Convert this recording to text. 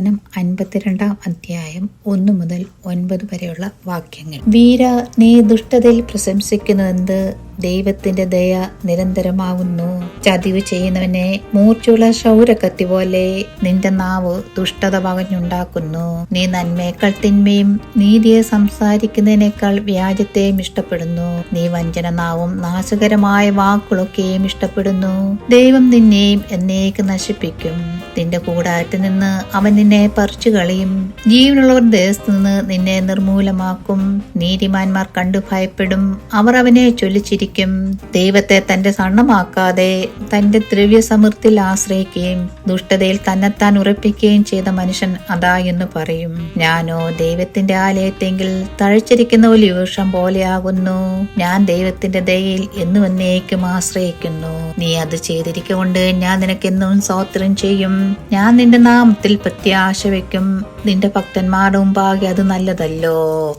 മുപ്പത്തിരണ്ടാം അധ്യായം ഒന്നു മുതൽ ഒൻപത് വരെയുള്ള വാക്യങ്ങൾ. വീര നീ ദുഷ്ടതയിൽ പ്രശംസിക്കുന്നതെന്ത്? ദൈവത്തിന്റെ ദയ നിരന്തരമാവുന്നു. ചതിവ് ചെയ്യുന്നവനെ മൂർച്ചുള്ള ശൗരക്കത്തി പോലെ നിന്റെ നാവ് ദുഷ്ടത പകഞ്ഞുണ്ടാക്കുന്നു. നീ നന്മയേക്കാൾ തിന്മയും നീതിയെ സംസാരിക്കുന്നതിനേക്കാൾ വ്യാജത്തെയും ഇഷ്ടപ്പെടുന്നു. നീ വഞ്ചന നാവും നാശകരമായ വാക്കുകളൊക്കെയും ഇഷ്ടപ്പെടുന്നു. ദൈവം നിന്നെയും എന്നേക്ക് നശിപ്പിക്കും. നിന്റെ കൂടാരത്തിൽ നിന്ന് അവൻ നിന്നെ പറിച്ചു കളയും. ജീവനുള്ളവർ ദേശത്ത് നിന്ന് നിന്നെ നിർമൂലമാക്കും നീതിമാന്മാർ കണ്ടു ഭയപ്പെടും. അവർ അവനെ ചൊല്ലിച്ചിരിക്കും. ദൈവത്തെ തന്റെ സണ്ണമാക്കാതെ തന്റെ ദ്രവ്യ സമൃദ്ധിയിൽ ആശ്രയിക്കുകയും ദുഷ്ടതയിൽ തന്നെത്താൻ ഉറപ്പിക്കുകയും ചെയ്ത മനുഷ്യൻ അതാ എന്ന് പറയും. ഞാനോ ദൈവത്തിന്റെ ആലയത്തെങ്കിൽ തഴച്ചിരിക്കുന്ന ഒരു വൃക്ഷം പോലെയാകുന്നു. ഞാൻ ദൈവത്തിന്റെ ദയയിൽ എന്നും എന്നേക്കും ആശ്രയിക്കുന്നു. നീ അത് ചെയ്തിരിക്കൊണ്ട് ഞാൻ നിനക്കെന്നും സ്തോത്രം ചെയ്യും. ഞാൻ നിന്റെ നാമത്തിൽ പ്രത്യാശ വെക്കും നിന്റെ ഭക്തന്മാരുടെ മുമ്പാകെ അത് നല്ലതല്ലോ.